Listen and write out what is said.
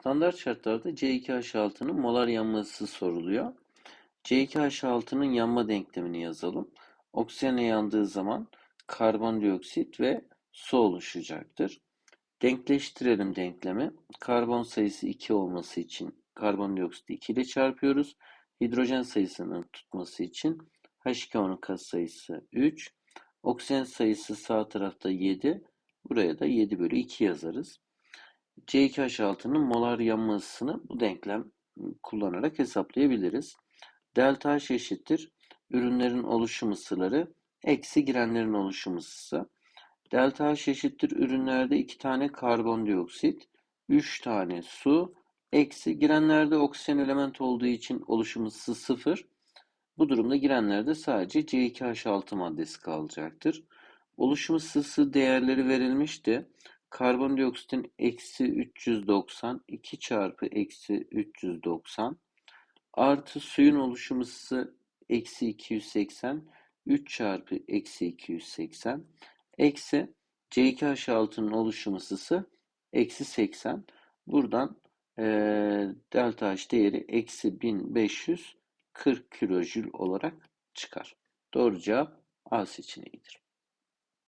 Standart şartlarda C2H6'nın molar yanması soruluyor. C2H6'nın yanma denklemini yazalım. Oksijenle yandığı zaman karbondioksit ve su oluşacaktır. Denkleştirelim denklemi. Karbon sayısı 2 olması için karbondioksiti 2 ile çarpıyoruz. Hidrojen sayısının tutması için H2O'nun katsayısı 3. Oksijen sayısı sağ tarafta 7. Buraya da 7 bölü 2 yazarız. C2H6'nın molar yanmasını bu denklem kullanarak hesaplayabiliriz. Delta H eşittir. Ürünlerin oluşum ısıları eksi girenlerin oluşum ısısı. Delta H eşittir. Ürünlerde 2 tane karbondioksit, 3 tane su, eksi girenlerde oksijen element olduğu için oluşum ısısı 0. Bu durumda girenlerde sadece C2H6 maddesi kalacaktır. Oluşum ısısı değerleri verilmişti. Karbondioksitin eksi 390, 2 çarpı eksi 390 artı suyun oluşum ısısı eksi 280, 3 çarpı eksi 280 eksi C2H6'nın oluşum ısısı eksi 80. Buradan e, delta H değeri eksi 1540 kilojül olarak çıkar. Doğru cevap A seçeneğidir.